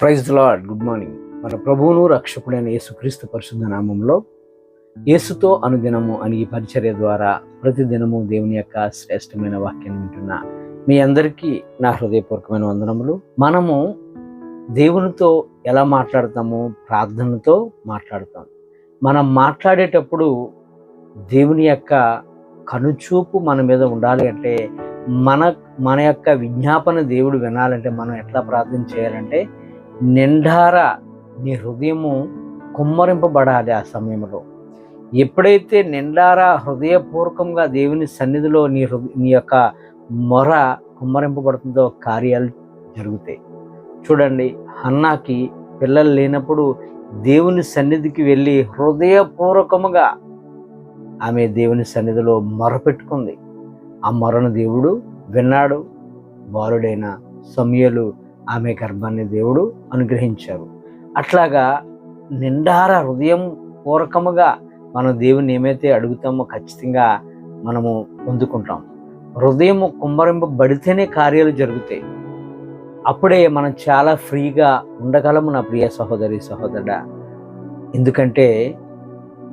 Praise lord good morning. మన ప్రభువును రక్షకుడైన యేసుక్రీస్తు పరిశుద్ధ నామంలో యేసుతో అనుదినము అని ఈ పరిచర్య ద్వారా ప్రతిదినము దేవుని యొక్క శ్రేష్టమైన వాక్యం వింటున్న మీ అందరికీ నా హృదయపూర్వకమైన వందనములు. మనము దేవునితో ఎలా మాట్లాడతాము? ప్రార్థనతో మాట్లాడతాం. మనం మాట్లాడేటప్పుడు దేవుని యొక్క కనుచూపు మన మీద ఉండాలి అంటే మన మన యొక్క విజ్ఞాపన దేవుడు వినాలంటే మనం ఎట్లా ప్రార్థన చేయాలంటే నిండారా నీ హృదయము కుమ్మరింపబడాలి ఆ సమయంలో. ఎప్పుడైతే నిండారా హృదయపూర్వకంగా దేవుని సన్నిధిలో నీ హృదయ నీ యొక్క మొర కుమ్మరింపబడుతుందో కార్యాలు జరుగుతాయి. చూడండి అన్నాకి పిల్లలు లేనప్పుడు దేవుని సన్నిధికి వెళ్ళి హృదయపూర్వకముగా ఆమె దేవుని సన్నిధిలో మొరపెట్టుకుంది ఆ మొరను దేవుడు విన్నాడు. బాలుడైన సమయలు ఆమె గర్భాన్ని దేవుడు అనుగ్రహించారు. అట్లాగా నిండార హృదయం పూర్వకముగా మనం దేవుని ఏమైతే అడుగుతామో ఖచ్చితంగా మనము పొందుకుంటాం. హృదయం కుమ్మరింపబడితేనే కార్యాలు జరుగుతాయి. అప్పుడే మనం చాలా ఫ్రీగా ఉండగలము నా ప్రియ సహోదరి సహోదరుడా. ఎందుకంటే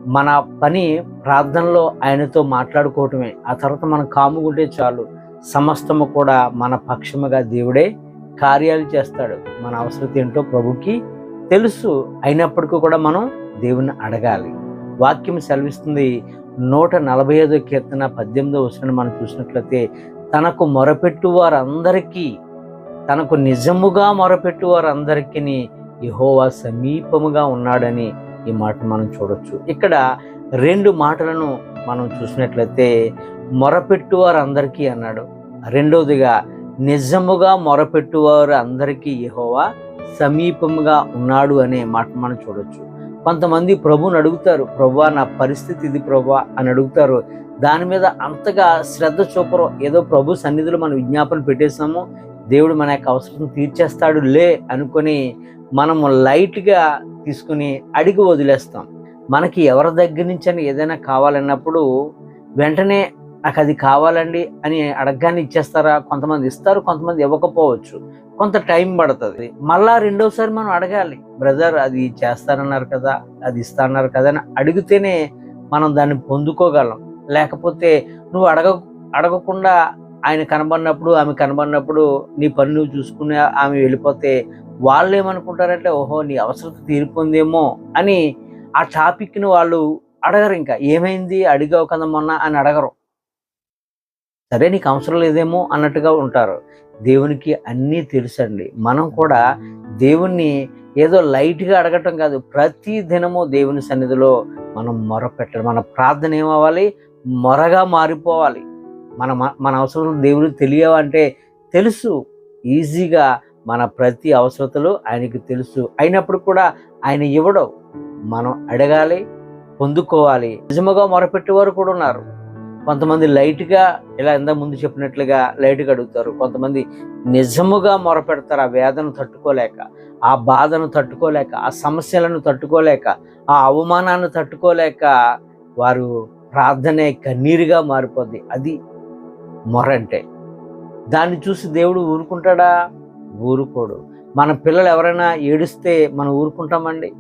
మన పని ప్రార్థనలో ఆయనతో మాట్లాడుకోవటమే. ఆ తర్వాత మనం కాముకుంటే చాలు. సమస్తము కూడా మన పక్షముగా దేవుడే కార్యాలు చేస్తాడు. మన అవసరం ఏంటో ప్రభుకి తెలుసు. అయినప్పటికీ కూడా మనం దేవుని అడగాలి. వాక్యం సెలవిస్తుంది. నూట నలభై ఐదో కీర్తన పద్దెనిమిదో వచ్చిన మనం చూసినట్లయితే తనకు మొరపెట్టు వారందరికీ తనకు నిజముగా మొరపెట్టు వారందరికీ యహోవా సమీపముగా ఉన్నాడని ఈ మాట మనం చూడొచ్చు. ఇక్కడ రెండు మాటలను మనం చూసినట్లయితే మొరపెట్టు వారందరికీ అన్నాడు. రెండవదిగా నిజముగా మొరపెట్టువారు అందరికీ ఎహోవా సమీపముగా ఉన్నాడు అనే మాట మనం చూడొచ్చు. కొంతమంది ప్రభుని అడుగుతారు ప్రభా నా పరిస్థితి ఇది ప్రభా అని అడుగుతారు. దాని మీద అంతగా శ్రద్ధ చూపరు. ఏదో ప్రభు సన్నిధిలో మనం విజ్ఞాపన పెట్టేసాము దేవుడు మన యొక్క అవసరం తీర్చేస్తాడు లే అనుకొని మనము లైట్గా తీసుకుని అడిగి వదిలేస్తాం. మనకి ఎవరి దగ్గర నుంచి అని ఏదైనా కావాలన్నప్పుడు వెంటనే నాకు అది కావాలండి అని అడగగానే ఇచ్చేస్తారా? కొంతమంది ఇస్తారు కొంతమంది ఇవ్వకపోవచ్చు. కొంత టైం పడుతుంది. మళ్ళా రెండోసారి మనం అడగాలి. బ్రదర్ అది చేస్తారన్నారు కదా అది ఇస్తారన్నారు కదా అని అడిగితేనే మనం దాన్ని పొందుకోగలం. లేకపోతే నువ్వు అడగ అడగకుండా ఆయన కనబడినప్పుడు ఆమె కనబడినప్పుడు నీ పని నువ్వు చూసుకుని ఆమె వెళ్ళిపోతే వాళ్ళు ఏమనుకుంటారంటే ఓహో నీ అవసరం తీరిపోందేమో అని ఆ టాపిక్ని వాళ్ళు అడగరు ఇంకా. ఏమైంది? అడిగావు కదా మొన్న అని అడగరు. సరే నీకు అవసరం లేదేమో అన్నట్టుగా ఉంటారు. దేవునికి అన్నీ తెలుసండి. మనం కూడా దేవుణ్ణి ఏదో లైట్గా అడగటం కాదు ప్రతి దినము దేవుని సన్నిధిలో మనం మొరపెట్టాలి. మన ప్రార్థన ఏమవ్వాలి? మొరగా మారిపోవాలి. మన మన అవసరం దేవుడికి తెలియవంటే తెలుసు. ఈజీగా మన ప్రతి అవసరతలు ఆయనకి తెలుసు. అయినప్పుడు కూడా ఆయన ఇవ్వడం మనం అడగాలి పొందుకోవాలి. నిజముగా మొరపెట్టేవారు కూడా ఉన్నారు. కొంతమంది లైట్గా ఇలా ఇంత ముందు చెప్పినట్లుగా లైట్గా అడుగుతారు. కొంతమంది నిజముగా మొరపెడతారు. ఆ వేదన తట్టుకోలేక ఆ బాధను తట్టుకోలేక ఆ సమస్యలను తట్టుకోలేక ఆ అవమానాన్ని తట్టుకోలేక వారు ప్రార్థనే కన్నీరుగా మారిపోద్ది. అది మొర అంటే. దాన్ని చూసి దేవుడు ఊరుకుంటాడా? ఊరుకోడు. మన పిల్లలు ఎవరైనా ఏడిస్తే మనం ఊరుకుంటామండి?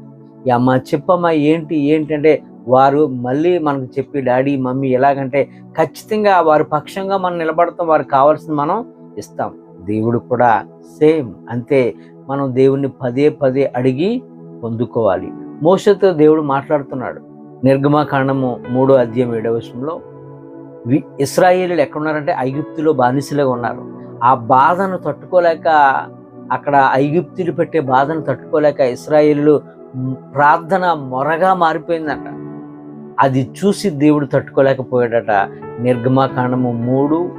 ఈ అమ్మ చెప్పమ్మా ఏంటి ఏంటి అంటే వారు మళ్ళీ మనకు చెప్పి డాడీ మమ్మీ ఎలాగంటే ఖచ్చితంగా వారి పక్షంగా మనం నిలబడతాం వారికి కావాల్సింది మనం ఇస్తాం. దేవుడు కూడా సేమ్ అంతే. మనం దేవుణ్ణి పదే పదే అడిగి పొందుకోవాలి. మోసతో దేవుడు మాట్లాడుతున్నాడు. నిర్గమాకాండము మూడో అధ్యాయం ఏడవ విషయంలో వి ఇస్రాయేలీలు ఎక్కడున్నారంటే ఐగుప్తులో బానిసలుగా ఉన్నారు. ఆ బాధను తట్టుకోలేక అక్కడ ఐగుప్తులు పెట్టే బాధను తట్టుకోలేక ఇస్రాయేలీలు ప్రార్థన మొరగా మారిపోయిందంట. అది చూసి దేవుడు తట్టుకోలేకపోయాడట. నిర్గమాకాండము మూడు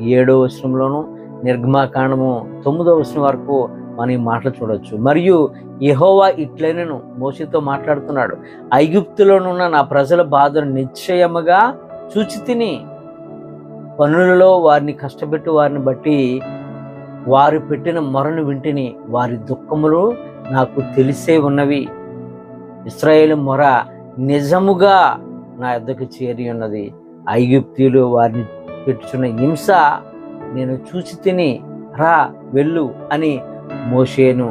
ఏడో వచనంలోను నిర్గమాకాండము తొమ్మిదో వచనం వరకు మనం ఈ మాటలు చూడవచ్చు మరియు యహోవా ఇట్లైనను మోసతో మాట్లాడుతున్నాడు. ఐగుప్తులోనున్న నా ప్రజల బాధను నిశ్చయముగా చూచి తిని పనులలో వారిని కష్టపెట్టి వారిని బట్టి వారు పెట్టిన మొరను వింటిని వారి దుఃఖములు నాకు తెలిసే ఉన్నవి. ఇస్రాయేల్ మొర నిజముగా నా యొద్దకు చేరి ఉన్నది. ఐగుప్తీయులు వారిని పెట్టుచున్న హింస నేను చూసి తిని రా వెళ్ళు అని మోషేను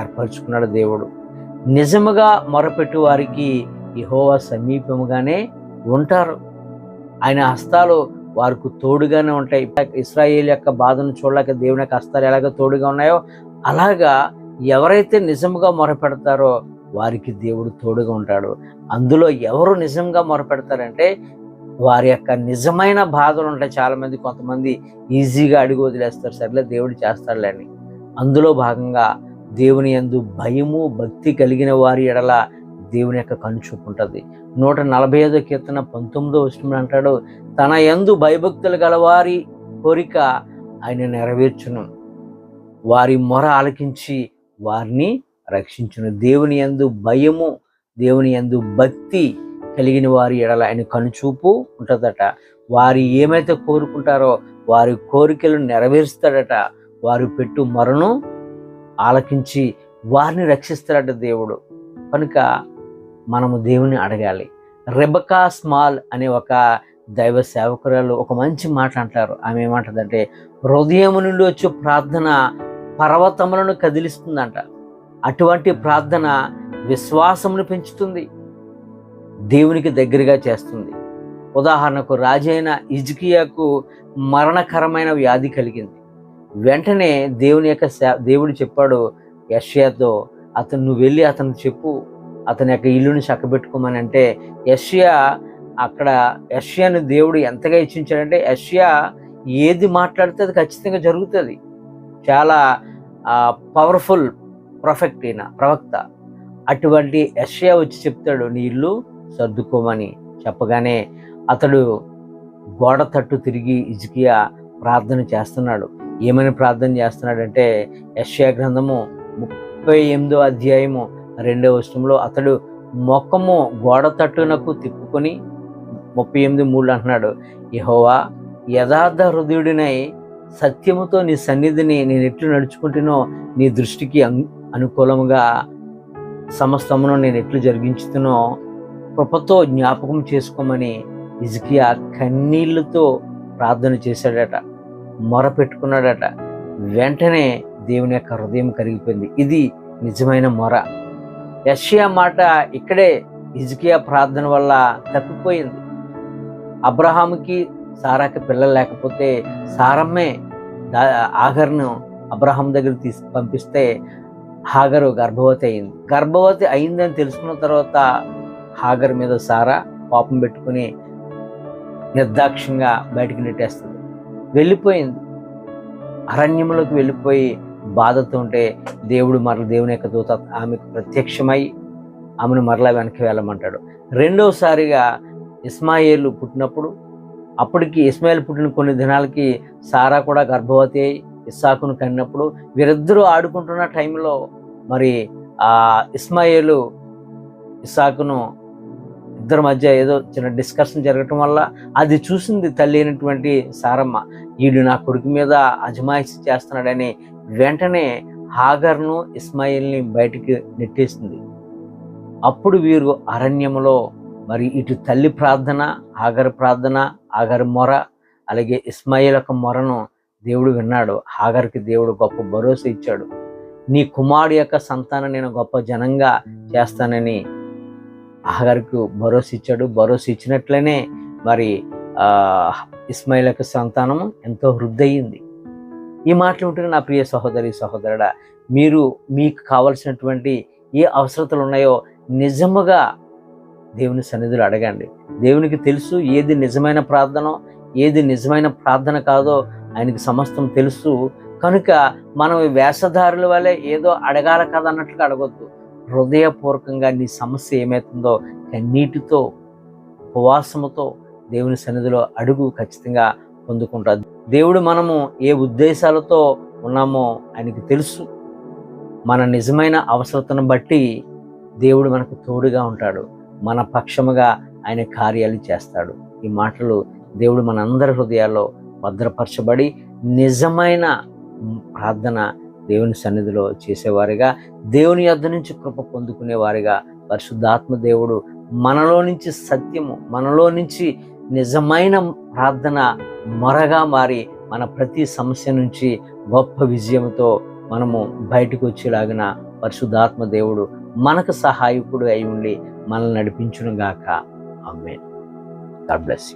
ఏర్పరచుకున్నాడు దేవుడు. నిజముగా మొరపెట్టు వారికి యహోవా సమీపముగానే ఉంటారు. ఆయన హస్తాలు వారికి తోడుగానే ఉంటాయి. ఇస్రాయేల్ యొక్క బాధను చూడలేక దేవుని యొక్క హస్తాలు ఎలాగ తోడుగా ఉన్నాయో అలాగా ఎవరైతే నిజముగా మొరపెడతారో వారికి దేవుడు తోడుగా ఉంటాడు. అందులో ఎవరు నిజంగా మొరపెడతారంటే వారి యొక్క నిజమైన బాధలు ఉంటాయి చాలామంది కొంతమంది ఈజీగా అడిగి వదిలేస్తారు. సర్లే దేవుడు చేస్తాడులే అని అందులో భాగంగా దేవుని ఎందు భయము భక్తి కలిగిన వారి ఎడల దేవుని యొక్క కనుచూపు ఉంటుంది నూట నలభై ఐదో కీర్తన పంతొమ్మిదో వచ్చిన అంటాడు తన ఎందు భయభక్తులు గలవారి కోరిక ఆయన నెరవేర్చును. వారి మొర ఆలకించి వారిని రక్షించును. దేవుని యందు భయము దేవుని యందు భక్తి కలిగిన వారి ఎడల ఆయన కనుచూపు ఉంటుందట. వారి ఏమైతే కోరుకుంటారో వారి కోరికలు నెరవేరుస్తాడట. వారు పెట్టు మరణం ఆలకించి వారిని రక్షిస్తాడట దేవుడు. కనుక మనము దేవుని అడగాలి. రెబకా స్మాల్ అనే ఒక దైవ సేవకురాలు ఒక మంచి మాట అంటారు. ఆమె ఏమంటుందంటే హృదయం నుండి వచ్చే ప్రార్థన పర్వతములను కదిలిస్తుందంట. అటువంటి ప్రార్థన విశ్వాసమును పెంచుతుంది. దేవునికి దగ్గరగా చేస్తుంది. ఉదాహరణకు రాజైన ఇజ్కియాకు మరణకరమైన వ్యాధి కలిగింది. వెంటనే దేవుని యొక్క దేవుడు చెప్పాడు యష్యాతో అతను నువ్వు వెళ్ళి అతను చెప్పు. అతని యొక్క ఇల్లుని చక్కబెట్టుకోమని. అంటే యష్యా అక్కడ యష్యాను దేవుడు ఎంతగా ఇచ్చించాడంటే యష్యా ఏది మాట్లాడితే అది ఖచ్చితంగా జరుగుతుంది. చాలా పవర్ఫుల్ ప్రొఫెక్ట్ ఈయన ప్రవక్త. అటువంటి యశ్యా వచ్చి చెప్తాడు నీ ఇల్లు సర్దుకోమని. చెప్పగానే అతడు గోడ తట్టు తిరిగి ఇజ్కియా ప్రార్థన చేస్తున్నాడు. ఏమని ప్రార్థన చేస్తున్నాడంటే యశ్యా గ్రంథము ముప్పై ఎనిమిదో అధ్యాయము రెండవ వచనంలో అతడు మొక్కము గోడ తట్టునకు తిప్పుకొని ముప్పై ఎనిమిది మూడు అంటున్నాడు యహోవా యథార్థ హృదయుడినై సత్యముతో నీ సన్నిధిని నేను ఎట్లు నడుచుకుంటునో నీ దృష్టికి అనుకూలముగా సమస్తమును నేను ఎట్లు జరిగించుతునో కృపతో జ్ఞాపకం చేసుకోమని ఇజకియా కన్నీళ్ళతో ప్రార్థన చేశాడట మొర పెట్టుకున్నాడట. వెంటనే దేవుని యొక్క హృదయం కరిగిపోయింది. ఇది నిజమైన మొర. యషియా మాట ఇక్కడే ఇజకియా ప్రార్థన వల్ల తప్పిపోయింది. అబ్రహాముకి సారాకి పిల్లలు లేకపోతే సారమ్మే దా- ఆగర్ను అబ్రహాం దగ్గర తీసి పంపిస్తే హాగరు గర్భవతి అయింది గర్భవతి అయిందని తెలుసుకున్న తర్వాత హాగర్ మీద సారా పాపం పెట్టుకుని నిర్దాక్ష్యంగా బయటికి నెట్టేస్తుంది. వెళ్ళిపోయింది. అరణ్యంలోకి వెళ్ళిపోయి బాధతో ఉంటే దేవుడు మరల దేవుని యొక్క దూత ఆమెకు ప్రత్యక్షమై ఆమెను మరలా వెనక్కి వెళ్ళమంటాడు. రెండోసారిగా ఇస్మాయిల్ పుట్టినప్పుడు అప్పటికి ఇస్మాయిల్ పుట్టిన కొన్ని దినాలకి సారా కూడా గర్భవతి అయి ఇస్సాకును కన్నప్పుడు వీరిద్దరూ ఆడుకుంటున్న టైంలో మరి ఆ ఇస్మాయిలు ఇసాకును ఇద్దరి మధ్య ఏదో చిన్న డిస్కషన్ జరగటం వల్ల అది చూసింది తల్లి అయినటువంటి సారమ్మ. వీడు నా కొడుకు మీద అజమాయిషి చేస్తున్నాడని వెంటనే హాగర్ను ఇస్మాయిల్ని బయటికి నెట్టేసింది. అప్పుడు వీరు అరణ్యములో మరి ఇటు తల్లి ప్రార్థన హాగర్ ప్రార్థన హాగర్ మొర అలాగే ఇస్మాయిల్ యొక్క మొరను దేవుడు విన్నాడు. హాగర్కి దేవుడు గొప్ప భరోసా ఇచ్చాడు. నీ కుమారుడు యొక్క సంతానం నేను గొప్ప జనంగా చేస్తానని హాగర్కు భరోసా ఇచ్చాడు. భరోసా ఇచ్చినట్లనే మరి ఇస్మాయిల్ యొక్క సంతానం ఎంతో వృద్ధయింది. ఈ మాటలు ఉంటే నా ప్రియ సహోదరి సహోదరుడా మీరు మీకు కావలసినటువంటి ఏ అవసరతలు ఉన్నాయో నిజముగా దేవుని సన్నిధులు అడగండి. దేవునికి తెలుసు ఏది నిజమైన ప్రార్థన ఏది నిజమైన ప్రార్థన కాదో ఆయనకు సమస్తం తెలుసు. కనుక మనం ఈ వేషధారుల వల్లే ఏదో అడగాల కదా అన్నట్లుగా అడగొద్దు. హృదయపూర్వకంగా నీ సమస్య ఏమవుతుందో కన్నీటితో ఉపవాసముతో దేవుని సన్నిధిలో అడుగు ఖచ్చితంగా పొందుకుంటారు దేవుడు మనము ఏ ఉద్దేశాలతో ఉన్నామో ఆయనకి తెలుసు. మన నిజమైన అవసరతను బట్టి దేవుడు మనకు తోడుగా ఉంటాడు. మన పక్షముగా ఆయన కార్యాలు చేస్తాడు. ఈ మాటలు దేవుడు మనందరి హృదయాల్లో భద్రపరచబడి నిజమైన ప్రార్థన దేవుని సన్నిధిలో చేసేవారిగా దేవుని యొద్ద నుంచి కృప పొందుకునేవారిగా పరిశుద్ధాత్మ దేవుడు మనలో నుంచి సత్యము మనలో నుంచి నిజమైన ప్రార్థన మొరగా మారి మన ప్రతి సమస్య నుంచి గొప్ప విజయంతో మనము బయటకు వచ్చేలాగిన పరిశుద్ధాత్మ దేవుడు మనకు సహాయకుడు అయి ఉండి మనల్ని నడిపించునుగాక. అమ్మే గాడ్ బ్లెస్ యూ.